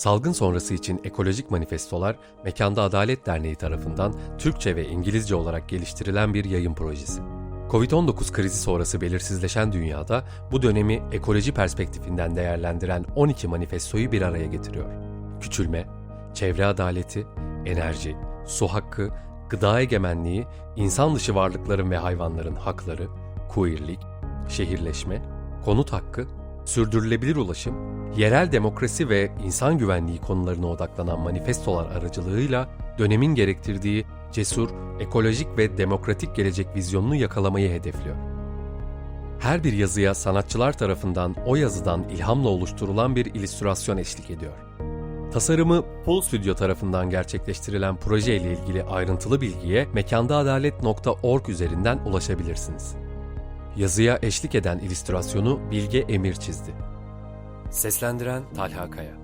Salgın sonrası için ekolojik manifestolar Mekanda Adalet Derneği tarafından Türkçe ve İngilizce olarak geliştirilen bir yayın projesi. Covid-19 krizi sonrası belirsizleşen dünyada bu dönemi ekoloji perspektifinden değerlendiren 12 manifestoyu bir araya getiriyor. Küçülme, çevre adaleti, enerji, su hakkı, gıda egemenliği, insan dışı varlıkların ve hayvanların hakları, queerlik, şehirleşme, konut hakkı, sürdürülebilir ulaşım, yerel demokrasi ve insan güvenliği konularına odaklanan manifestolar aracılığıyla dönemin gerektirdiği cesur, ekolojik ve demokratik gelecek vizyonunu yakalamayı hedefliyor. Her bir yazıya sanatçılar tarafından o yazıdan ilhamla oluşturulan bir illüstrasyon eşlik ediyor. Tasarımı Pool Studio tarafından gerçekleştirilen proje ile ilgili ayrıntılı bilgiye mekandaadalet.org üzerinden ulaşabilirsiniz. Yazıya eşlik eden illüstrasyonu Bilge Emir çizdi. Seslendiren Talha Kaya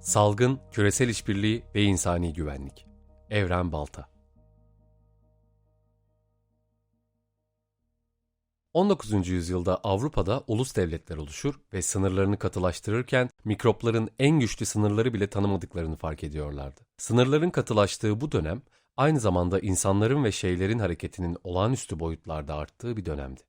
Salgın, Küresel İşbirliği ve İnsani Güvenlik Evren Balta 19. yüzyılda Avrupa'da ulus devletler oluşur ve sınırlarını katılaştırırken mikropların en güçlü sınırları bile tanımadıklarını fark ediyorlardı. Sınırların katılaştığı bu dönem aynı zamanda insanların ve şeylerin hareketinin olağanüstü boyutlarda arttığı bir dönemdi.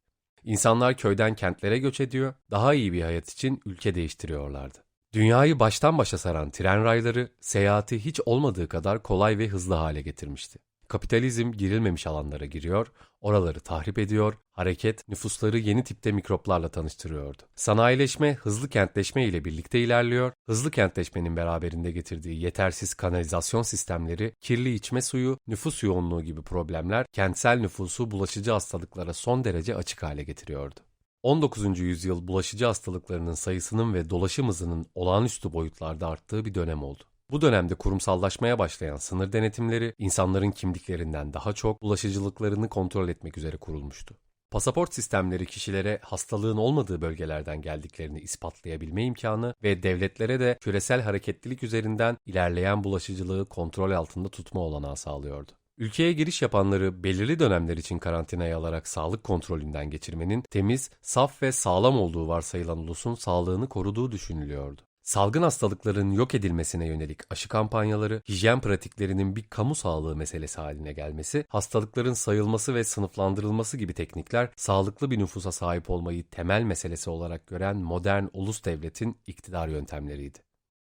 İnsanlar köyden kentlere göç ediyor, daha iyi bir hayat için ülke değiştiriyorlardı. Dünyayı baştan başa saran tren rayları seyahati hiç olmadığı kadar kolay ve hızlı hale getirmişti. Kapitalizm girilmemiş alanlara giriyor, oraları tahrip ediyor, hareket nüfusları yeni tipte mikroplarla tanıştırıyordu. Sanayileşme, hızlı kentleşme ile birlikte ilerliyor, hızlı kentleşmenin beraberinde getirdiği yetersiz kanalizasyon sistemleri, kirli içme suyu, nüfus yoğunluğu gibi problemler kentsel nüfusu bulaşıcı hastalıklara son derece açık hale getiriyordu. 19. yüzyıl bulaşıcı hastalıklarının sayısının ve dolaşım hızının olağanüstü boyutlarda arttığı bir dönem oldu. Bu dönemde kurumsallaşmaya başlayan sınır denetimleri insanların kimliklerinden daha çok bulaşıcılıklarını kontrol etmek üzere kurulmuştu. Pasaport sistemleri kişilere hastalığın olmadığı bölgelerden geldiklerini ispatlayabilme imkanı ve devletlere de küresel hareketlilik üzerinden ilerleyen bulaşıcılığı kontrol altında tutma olanağı sağlıyordu. Ülkeye giriş yapanları belirli dönemler için karantinaya alarak sağlık kontrolünden geçirmenin temiz, saf ve sağlam olduğu varsayılan ulusun sağlığını koruduğu düşünülüyordu. Salgın hastalıkların yok edilmesine yönelik aşı kampanyaları, hijyen pratiklerinin bir kamu sağlığı meselesi haline gelmesi, hastalıkların sayılması ve sınıflandırılması gibi teknikler sağlıklı bir nüfusa sahip olmayı temel meselesi olarak gören modern ulus devletin iktidar yöntemleriydi.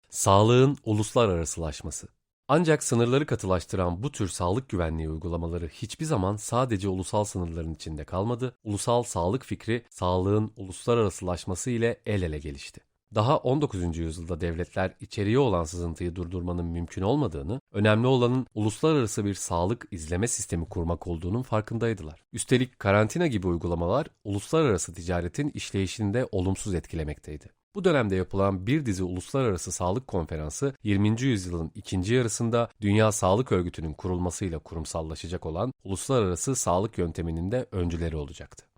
Sağlığın uluslararasılaşması ancak sınırları katılaştıran bu tür sağlık güvenliği uygulamaları hiçbir zaman sadece ulusal sınırların içinde kalmadı, ulusal sağlık fikri sağlığın uluslararasılaşması ile el ele gelişti. Daha 19. yüzyılda devletler içeriye olan sızıntıyı durdurmanın mümkün olmadığını, önemli olanın uluslararası bir sağlık izleme sistemi kurmak olduğunun farkındaydılar. Üstelik karantina gibi uygulamalar uluslararası ticaretin işleyişini de olumsuz etkilemekteydi. Bu dönemde yapılan bir dizi uluslararası sağlık konferansı 20. yüzyılın ikinci yarısında Dünya Sağlık Örgütü'nün kurulmasıyla kurumsallaşacak olan uluslararası sağlık yönteminin de öncüleri olacaktı.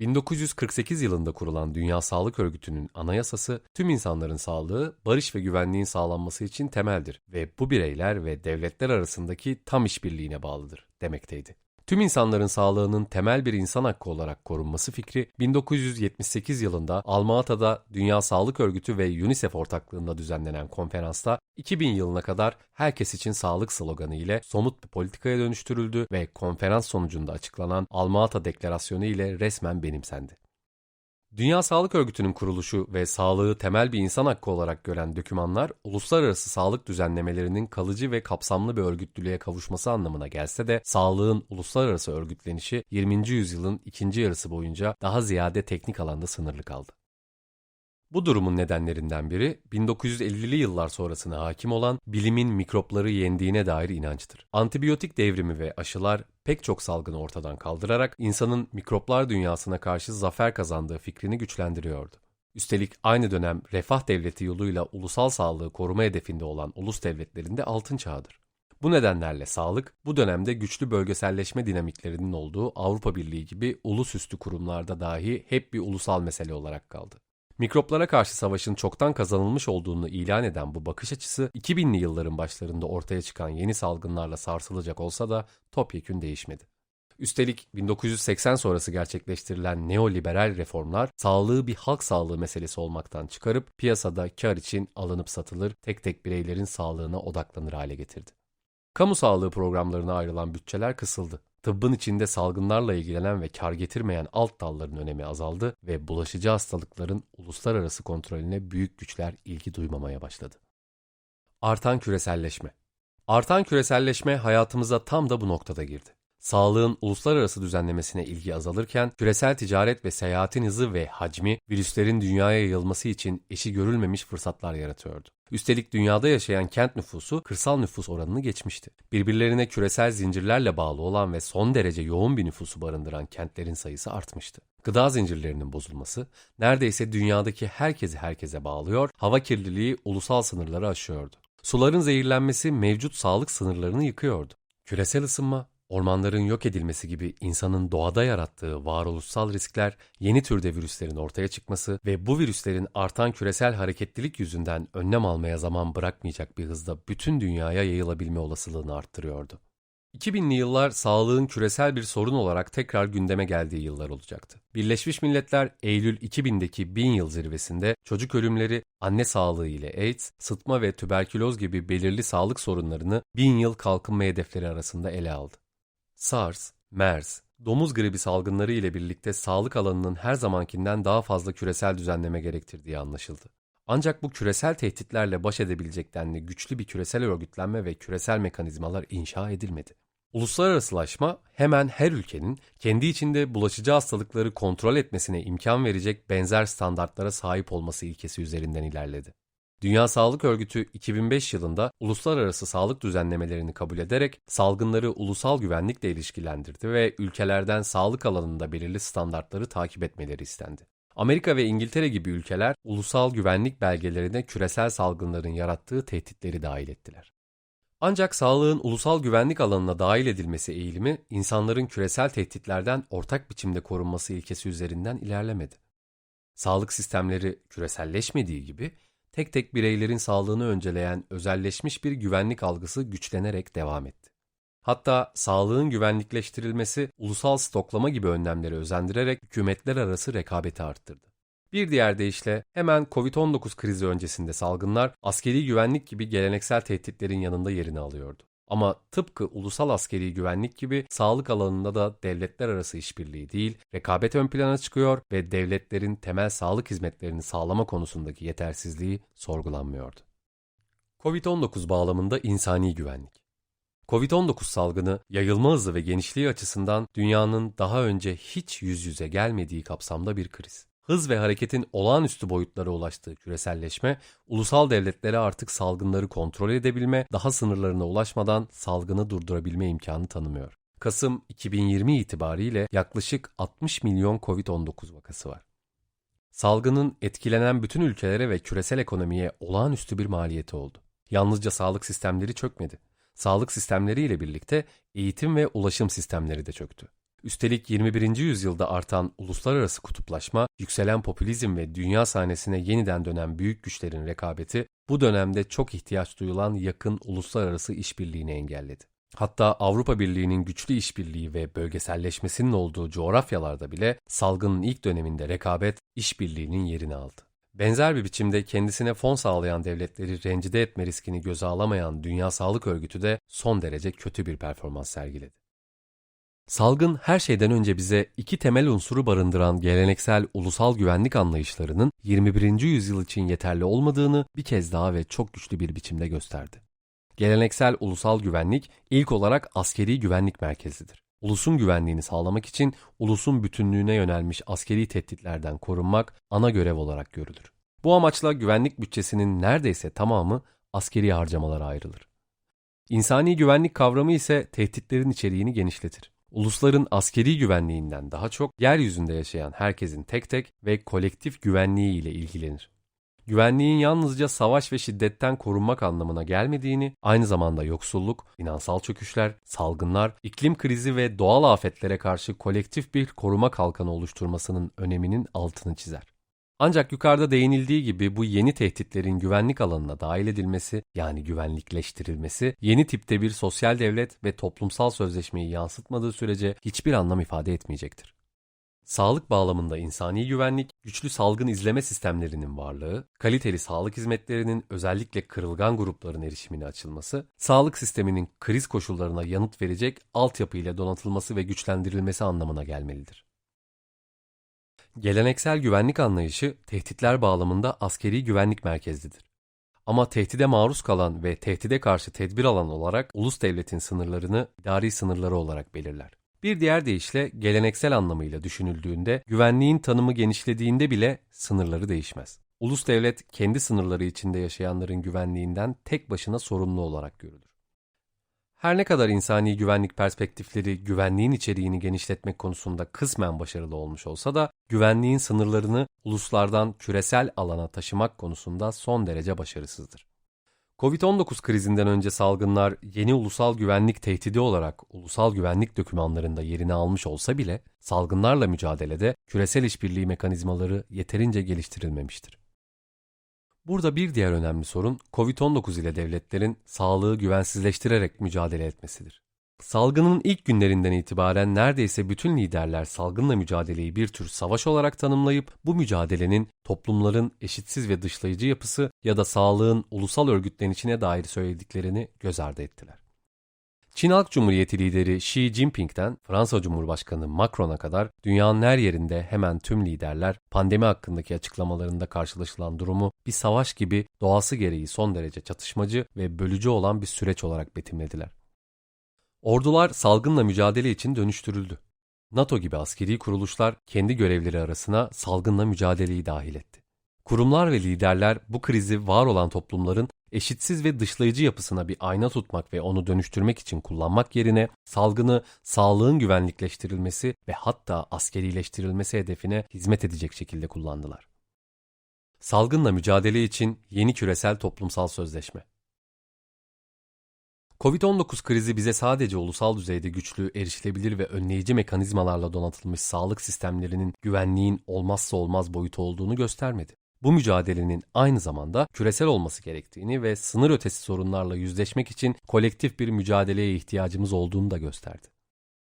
1948 yılında kurulan Dünya Sağlık Örgütü'nün anayasası tüm insanların sağlığı, barış ve güvenliğin sağlanması için temeldir ve bu bireyler ve devletler arasındaki tam işbirliğine bağlıdır demekteydi. Tüm insanların sağlığının temel bir insan hakkı olarak korunması fikri 1978 yılında Almata'da Dünya Sağlık Örgütü ve UNICEF ortaklığında düzenlenen konferansta 2000 yılına kadar herkes için sağlık sloganı ile somut bir politikaya dönüştürüldü ve konferans sonucunda açıklanan Almata Deklarasyonu ile resmen benimsendi. Dünya Sağlık Örgütü'nün kuruluşu ve sağlığı temel bir insan hakkı olarak gören dokümanlar, uluslararası sağlık düzenlemelerinin kalıcı ve kapsamlı bir örgütlülüğe kavuşması anlamına gelse de sağlığın uluslararası örgütlenişi 20. yüzyılın ikinci yarısı boyunca daha ziyade teknik alanda sınırlı kaldı. Bu durumun nedenlerinden biri 1950'li yıllar sonrasına hakim olan bilimin mikropları yendiğine dair inançtır. Antibiyotik devrimi ve aşılar pek çok salgını ortadan kaldırarak insanın mikroplar dünyasına karşı zafer kazandığı fikrini güçlendiriyordu. Üstelik aynı dönem refah devleti yoluyla ulusal sağlığı koruma hedefinde olan ulus devletlerinde altın çağıdır. Bu nedenlerle sağlık bu dönemde güçlü bölgeselleşme dinamiklerinin olduğu Avrupa Birliği gibi ulusüstü kurumlarda dahi hep bir ulusal mesele olarak kaldı. Mikroplara karşı savaşın çoktan kazanılmış olduğunu ilan eden bu bakış açısı 2000'li yılların başlarında ortaya çıkan yeni salgınlarla sarsılacak olsa da topyekün değişmedi. Üstelik 1980 sonrası gerçekleştirilen neoliberal reformlar sağlığı bir halk sağlığı meselesi olmaktan çıkarıp piyasada kar için alınıp satılır, tek tek bireylerin sağlığına odaklanır hale getirdi. Kamu sağlığı programlarına ayrılan bütçeler kısıldı. Tıbbın içinde salgınlarla ilgilenen ve kar getirmeyen alt dalların önemi azaldı ve bulaşıcı hastalıkların uluslararası kontrolüne büyük güçler ilgi duymamaya başladı. Artan küreselleşme Artan küreselleşme hayatımıza tam da bu noktada girdi. Sağlığın uluslararası düzenlemesine ilgi azalırken küresel ticaret ve seyahatin hızı ve hacmi virüslerin dünyaya yayılması için eşi görülmemiş fırsatlar yaratıyordu. Üstelik dünyada yaşayan kent nüfusu kırsal nüfus oranını geçmişti. Birbirlerine küresel zincirlerle bağlı olan ve son derece yoğun bir nüfusu barındıran kentlerin sayısı artmıştı. Gıda zincirlerinin bozulması neredeyse dünyadaki herkesi herkese bağlıyor, hava kirliliği ulusal sınırları aşıyordu. Suların zehirlenmesi mevcut sağlık sınırlarını yıkıyordu. Küresel ısınma Ormanların yok edilmesi gibi insanın doğada yarattığı varoluşsal riskler, yeni türde virüslerin ortaya çıkması ve bu virüslerin artan küresel hareketlilik yüzünden önlem almaya zaman bırakmayacak bir hızda bütün dünyaya yayılabilme olasılığını arttırıyordu. 2000'li yıllar sağlığın küresel bir sorun olarak tekrar gündeme geldiği yıllar olacaktı. Birleşmiş Milletler Eylül 2000'deki bin yıl zirvesinde çocuk ölümleri, anne sağlığı ile AIDS, sıtma ve tüberküloz gibi belirli sağlık sorunlarını bin yıl kalkınma hedefleri arasında ele aldı. SARS, MERS, domuz gribi salgınları ile birlikte sağlık alanının her zamankinden daha fazla küresel düzenleme gerektirdiği anlaşıldı. Ancak bu küresel tehditlerle baş edebilecek denli güçlü bir küresel örgütlenme ve küresel mekanizmalar inşa edilmedi. Uluslararasılaşma hemen her ülkenin kendi içinde bulaşıcı hastalıkları kontrol etmesine imkan verecek benzer standartlara sahip olması ilkesi üzerinden ilerledi. Dünya Sağlık Örgütü 2005 yılında uluslararası sağlık düzenlemelerini kabul ederek salgınları ulusal güvenlikle ilişkilendirdi ve ülkelerden sağlık alanında belirli standartları takip etmeleri istendi. Amerika ve İngiltere gibi ülkeler ulusal güvenlik belgelerine küresel salgınların yarattığı tehditleri dahil ettiler. Ancak sağlığın ulusal güvenlik alanına dahil edilmesi eğilimi insanların küresel tehditlerden ortak biçimde korunması ilkesi üzerinden ilerlemedi. Sağlık sistemleri küreselleşmediği gibi tek tek bireylerin sağlığını önceleyen özelleşmiş bir güvenlik algısı güçlenerek devam etti. Hatta sağlığın güvenlikleştirilmesi ulusal stoklama gibi önlemleri özendirerek hükümetler arası rekabeti arttırdı. Bir diğer deyişle hemen Covid-19 krizi öncesinde salgınlar askeri güvenlik gibi geleneksel tehditlerin yanında yerini alıyordu. Ama tıpkı ulusal askeri güvenlik gibi sağlık alanında da devletler arası işbirliği değil, rekabet ön plana çıkıyor ve devletlerin temel sağlık hizmetlerini sağlama konusundaki yetersizliği sorgulanmıyordu. Covid-19 bağlamında insani güvenlik. Covid-19 salgını yayılma hızı ve genişliği açısından dünyanın daha önce hiç yüz yüze gelmediği kapsamda bir kriz hız ve hareketin olağanüstü boyutlara ulaştığı küreselleşme, ulusal devletlere artık salgınları kontrol edebilme, daha sınırlarına ulaşmadan salgını durdurabilme imkanı tanımıyor. Kasım 2020 itibariyle yaklaşık 60 milyon COVID-19 vakası var. Salgının etkilenen bütün ülkelere ve küresel ekonomiye olağanüstü bir maliyeti oldu. Yalnızca sağlık sistemleri çökmedi. Sağlık sistemleriyle birlikte eğitim ve ulaşım sistemleri de çöktü. Üstelik 21. yüzyılda artan uluslararası kutuplaşma, yükselen popülizm ve dünya sahnesine yeniden dönen büyük güçlerin rekabeti bu dönemde çok ihtiyaç duyulan yakın uluslararası işbirliğini engelledi. Hatta Avrupa Birliği'nin güçlü işbirliği ve bölgeselleşmesinin olduğu coğrafyalarda bile salgının ilk döneminde rekabet işbirliğinin yerini aldı. Benzer bir biçimde kendisine fon sağlayan devletleri rencide etme riskini göze alamayan Dünya Sağlık Örgütü de son derece kötü bir performans sergiledi. Salgın her şeyden önce bize iki temel unsuru barındıran geleneksel ulusal güvenlik anlayışlarının 21. yüzyıl için yeterli olmadığını bir kez daha ve çok güçlü bir biçimde gösterdi. Geleneksel ulusal güvenlik ilk olarak askeri güvenlik merkezidir. Ulusun güvenliğini sağlamak için ulusun bütünlüğüne yönelmiş askeri tehditlerden korunmak ana görev olarak görülür. Bu amaçla güvenlik bütçesinin neredeyse tamamı askeri harcamalara ayrılır. İnsani güvenlik kavramı ise tehditlerin içeriğini genişletir. Ulusların askeri güvenliğinden daha çok yeryüzünde yaşayan herkesin tek tek ve kolektif güvenliği ile ilgilenir. Güvenliğin yalnızca savaş ve şiddetten korunmak anlamına gelmediğini, aynı zamanda yoksulluk, finansal çöküşler, salgınlar, iklim krizi ve doğal afetlere karşı kolektif bir koruma kalkanı oluşturmasının öneminin altını çizer. Ancak yukarıda değinildiği gibi bu yeni tehditlerin güvenlik alanına dahil edilmesi yani güvenlikleştirilmesi yeni tipte bir sosyal devlet ve toplumsal sözleşmeyi yansıtmadığı sürece hiçbir anlam ifade etmeyecektir. Sağlık bağlamında insani güvenlik, güçlü salgın izleme sistemlerinin varlığı, kaliteli sağlık hizmetlerinin özellikle kırılgan grupların erişimine açılması, sağlık sisteminin kriz koşullarına yanıt verecek altyapı ile donatılması ve güçlendirilmesi anlamına gelmelidir. Geleneksel güvenlik anlayışı tehditler bağlamında askeri güvenlik merkezlidir. Ama tehdide maruz kalan ve tehdide karşı tedbir alan olarak ulus devletin sınırlarını idari sınırları olarak belirler. Bir diğer deyişle geleneksel anlamıyla düşünüldüğünde güvenliğin tanımı genişlediğinde bile sınırları değişmez. Ulus devlet kendi sınırları içinde yaşayanların güvenliğinden tek başına sorumlu olarak görülür. Her ne kadar insani güvenlik perspektifleri güvenliğin içeriğini genişletmek konusunda kısmen başarılı olmuş olsa da güvenliğin sınırlarını uluslardan küresel alana taşımak konusunda son derece başarısızdır. Covid-19 krizinden önce salgınlar yeni ulusal güvenlik tehdidi olarak ulusal güvenlik dokümanlarında yerini almış olsa bile salgınlarla mücadelede küresel işbirliği mekanizmaları yeterince geliştirilmemiştir. Burada bir diğer önemli sorun COVID-19 ile devletlerin sağlığı güvensizleştirerek mücadele etmesidir. Salgının ilk günlerinden itibaren neredeyse bütün liderler salgınla mücadeleyi bir tür savaş olarak tanımlayıp bu mücadelenin toplumların eşitsiz ve dışlayıcı yapısı ya da sağlığın ulusal örgütlenişine dair söylediklerini göz ardı ettiler. Çin Halk Cumhuriyeti lideri Xi Jinping'den Fransa Cumhurbaşkanı Macron'a kadar dünyanın her yerinde hemen tüm liderler pandemi hakkındaki açıklamalarında karşılaşılan durumu bir savaş gibi doğası gereği son derece çatışmacı ve bölücü olan bir süreç olarak betimlediler. Ordular salgınla mücadele için dönüştürüldü. NATO gibi askeri kuruluşlar kendi görevleri arasına salgınla mücadeleyi dahil etti. Kurumlar ve liderler bu krizi var olan toplumların eşitsiz ve dışlayıcı yapısına bir ayna tutmak ve onu dönüştürmek için kullanmak yerine salgını sağlığın güvenlikleştirilmesi ve hatta askerileştirilmesi hedefine hizmet edecek şekilde kullandılar. Salgınla mücadele için yeni küresel toplumsal sözleşme. Covid-19 krizi bize sadece ulusal düzeyde güçlü, erişilebilir ve önleyici mekanizmalarla donatılmış sağlık sistemlerinin güvenliğin olmazsa olmaz boyutu olduğunu göstermedi. Bu mücadelenin aynı zamanda küresel olması gerektiğini ve sınır ötesi sorunlarla yüzleşmek için kolektif bir mücadeleye ihtiyacımız olduğunu da gösterdi.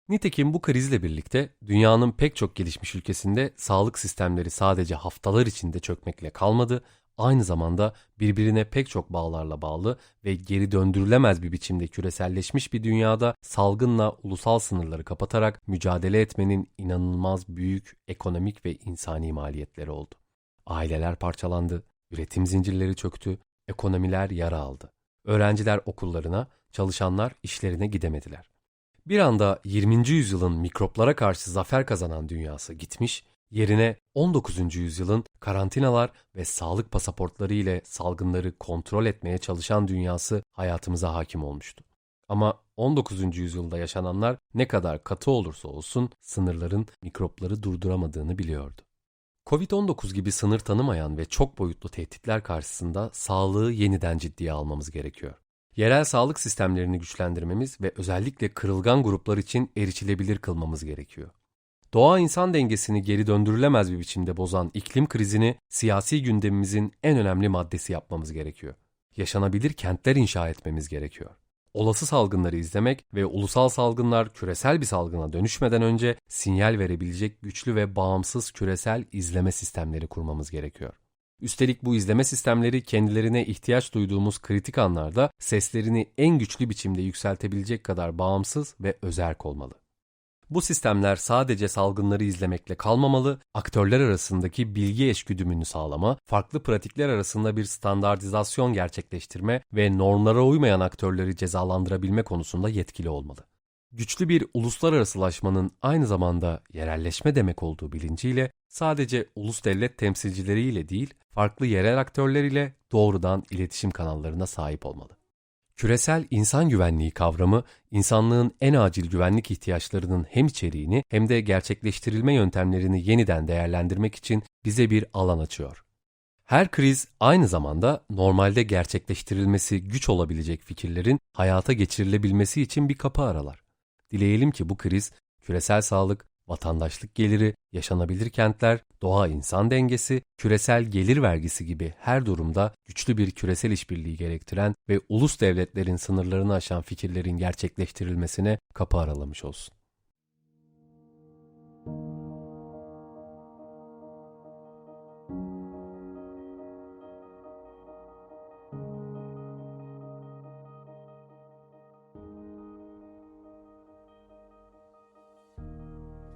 Nitekim bu krizle birlikte dünyanın pek çok gelişmiş ülkesinde sağlık sistemleri sadece haftalar içinde çökmekle kalmadı, aynı zamanda birbirine pek çok bağlarla bağlı ve geri döndürülemez bir biçimde küreselleşmiş bir dünyada salgınla ulusal sınırları kapatarak mücadele etmenin inanılmaz büyük ekonomik ve insani maliyetleri oldu. Aileler parçalandı, üretim zincirleri çöktü, ekonomiler yara aldı. Öğrenciler okullarına, çalışanlar işlerine gidemediler. Bir anda 20. yüzyılın mikroplara karşı zafer kazanan dünyası gitmiş, yerine 19. yüzyılın karantinalar ve sağlık pasaportları ile salgınları kontrol etmeye çalışan dünyası hayatımıza hakim olmuştu. Ama 19. yüzyılda yaşananlar ne kadar katı olursa olsun sınırların mikropları durduramadığını biliyordu. Covid-19 gibi sınır tanımayan ve çok boyutlu tehditler karşısında sağlığı yeniden ciddiye almamız gerekiyor. Yerel sağlık sistemlerini güçlendirmemiz ve özellikle kırılgan gruplar için erişilebilir kılmamız gerekiyor. Doğa insan dengesini geri döndürülemez bir biçimde bozan iklim krizini siyasi gündemimizin en önemli maddesi yapmamız gerekiyor. Yaşanabilir kentler inşa etmemiz gerekiyor olası salgınları izlemek ve ulusal salgınlar küresel bir salgına dönüşmeden önce sinyal verebilecek güçlü ve bağımsız küresel izleme sistemleri kurmamız gerekiyor. Üstelik bu izleme sistemleri kendilerine ihtiyaç duyduğumuz kritik anlarda seslerini en güçlü biçimde yükseltebilecek kadar bağımsız ve özerk olmalı. Bu sistemler sadece salgınları izlemekle kalmamalı, aktörler arasındaki bilgi eşgüdümünü sağlama, farklı pratikler arasında bir standartizasyon gerçekleştirme ve normlara uymayan aktörleri cezalandırabilme konusunda yetkili olmalı. Güçlü bir uluslararasılaşmanın aynı zamanda yerelleşme demek olduğu bilinciyle sadece ulus devlet temsilcileriyle değil, farklı yerel aktörler ile doğrudan iletişim kanallarına sahip olmalı. Küresel insan güvenliği kavramı, insanlığın en acil güvenlik ihtiyaçlarının hem içeriğini hem de gerçekleştirilme yöntemlerini yeniden değerlendirmek için bize bir alan açıyor. Her kriz aynı zamanda normalde gerçekleştirilmesi güç olabilecek fikirlerin hayata geçirilebilmesi için bir kapı aralar. Dileyelim ki bu kriz küresel sağlık, vatandaşlık geliri, yaşanabilir kentler, doğa-insan dengesi, küresel gelir vergisi gibi her durumda güçlü bir küresel işbirliği gerektiren ve ulus devletlerin sınırlarını aşan fikirlerin gerçekleştirilmesine kapı aralamış olsun.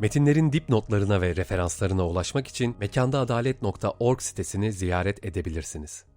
Metinlerin dipnotlarına ve referanslarına ulaşmak için mekandaadalet.org sitesini ziyaret edebilirsiniz.